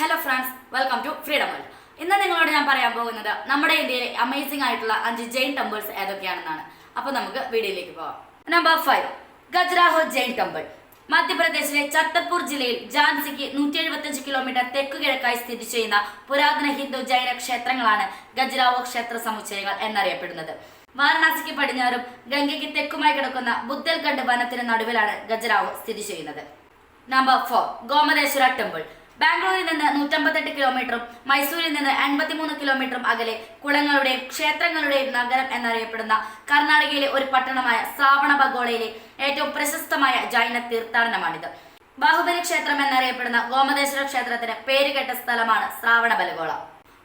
Hello friends welcome to freedom world ഇന്ന് നിങ്ങളോട് ഞാൻ പറയാൻ പോകുന്നത് നമ്മുടെ ഇന്ത്യയിലെ അമേസിംഗ് ആയിട്ടുള്ള അഞ്ച് ജെയിൻ ടെമ്പിൾസ് ഏതൊക്കെയാണെന്നാണ്. അപ്പോൾ നമുക്ക് വീഡിയോയിലേക്ക് പോവാം. Number five Khajuraho Jain temple മധ്യപ്രദേശിലെ ചത്തപ്പൂർ ജില്ലയിൽ ജാൻസിക്ക് നൂറ്റി എഴുപത്തഞ്ച് കിലോമീറ്റർ തെക്കു കിഴക്കായി സ്ഥിതി ചെയ്യുന്ന പുരാതന ഹിന്ദു ജൈന ക്ഷേത്രങ്ങളാണ് ഗജ്രാവോ ക്ഷേത്ര സമുച്ചയങ്ങൾ എന്നറിയപ്പെടുന്നത്. വാരണാസിക്ക് പടിഞ്ഞാറും ഗംഗയ്ക്ക് തെക്കുമായി കിടക്കുന്ന ബുദ്ധൽഗഡ് വനത്തിന് നടുവിലാണ് ഗജരാവോ സ്ഥിതി ചെയ്യുന്നത്. നമ്പർ ഫോർ ഗോമതേശ്വര ടെമ്പിൾ ബാംഗ്ലൂരിൽ നിന്ന് നൂറ്റമ്പത്തെട്ട് കിലോമീറ്ററും മൈസൂരിൽ നിന്ന് എൺപത്തിമൂന്ന് കിലോമീറ്ററും അകലെ കുളങ്ങളുടെയും ക്ഷേത്രങ്ങളുടെയും നഗരം എന്നറിയപ്പെടുന്ന കർണാടകയിലെ ഒരു പട്ടണമായ ശ്രാവണബഗോളയിലെ ഏറ്റവും പ്രശസ്തമായ ജൈന തീർത്ഥാടനമാണിത്. ബാഹുബലി ക്ഷേത്രം എന്നറിയപ്പെടുന്ന ഗോമതേശ്വര ക്ഷേത്രത്തിന് പേരുകേട്ട സ്ഥലമാണ് Shravanabelagola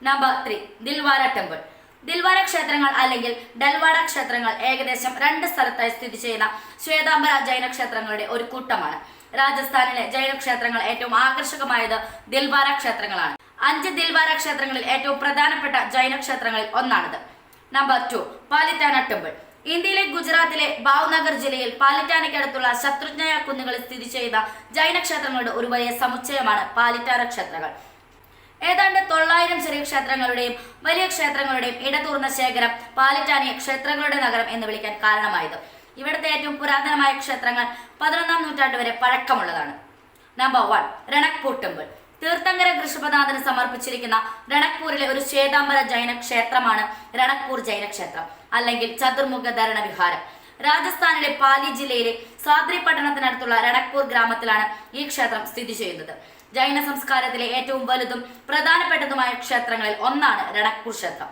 number three Dilwara temple. Dilwara ക്ഷേത്രങ്ങൾ അല്ലെങ്കിൽ ഡൽവാഡ ക്ഷേത്രങ്ങൾ ഏകദേശം രണ്ട് സ്ഥലത്തായി സ്ഥിതി ചെയ്യുന്ന ശ്വേതാംബര ജൈന ക്ഷേത്രങ്ങളുടെ ഒരു കൂട്ടമാണ്. രാജസ്ഥാനിലെ ജൈനക്ഷേത്രങ്ങൾ ഏറ്റവും ആകർഷകമായത് ദിൽവാര ക്ഷേത്രങ്ങളാണ്. അഞ്ച് ദിൽവാര ക്ഷേത്രങ്ങളിൽ ഏറ്റവും പ്രധാനപ്പെട്ട ജൈനക്ഷേത്രങ്ങളിൽ ഒന്നാണിത്. Number two Palitana temple. ഇന്ത്യയിലെ ഗുജറാത്തിലെ ഭാവ്നഗർ ജില്ലയിൽ പാലിറ്റാനയ്ക്കടുത്തുള്ള ശത്രുജ്ഞയ കുന്നുകളിൽ സ്ഥിതി ചെയ്യുന്ന ജൈന ക്ഷേത്രങ്ങളുടെ ഒരു വലിയ സമുച്ചയമാണ് പാലിറ്റാന ക്ഷേത്രങ്ങൾ. ഏതാണ്ട് തൊള്ളായിരം ചെറിയ ക്ഷേത്രങ്ങളുടെയും വലിയ ക്ഷേത്രങ്ങളുടെയും ഇടതൂർന്ന ശേഖരം പാലിറ്റാനിയെ ക്ഷേത്രങ്ങളുടെ നഗരം എന്ന് വിളിക്കാൻ കാരണമായത്. ഇവിടുത്തെ ഏറ്റവും പുരാതനമായ ക്ഷേത്രങ്ങൾ പതിനൊന്നാം നൂറ്റാണ്ട് വരെ പഴക്കമുള്ളതാണ്. Number one Ranakpur temple. Tirthankara ഋഷഭനാഥന് സമർപ്പിച്ചിരിക്കുന്ന രണക്പൂരിലെ ഒരു ശ്വേതാംബര ജൈന ക്ഷേത്രമാണ് രണക്പൂർ ജൈന ക്ഷേത്രം അല്ലെങ്കിൽ ചതുർമുഖ ധരണ വിഹാരം. രാജസ്ഥാനിലെ പാലി ജില്ലയിലെ സാദ്രി പട്ടണത്തിനടുത്തുള്ള രണക്പൂർ ഗ്രാമത്തിലാണ് ഈ ക്ഷേത്രം സ്ഥിതി ചെയ്യുന്നത്. ജൈന സംസ്കാരത്തിലെ ഏറ്റവും വലുതും പ്രധാനപ്പെട്ടതുമായ ക്ഷേത്രങ്ങളിൽ ഒന്നാണ് രണക്പൂർ ക്ഷേത്രം.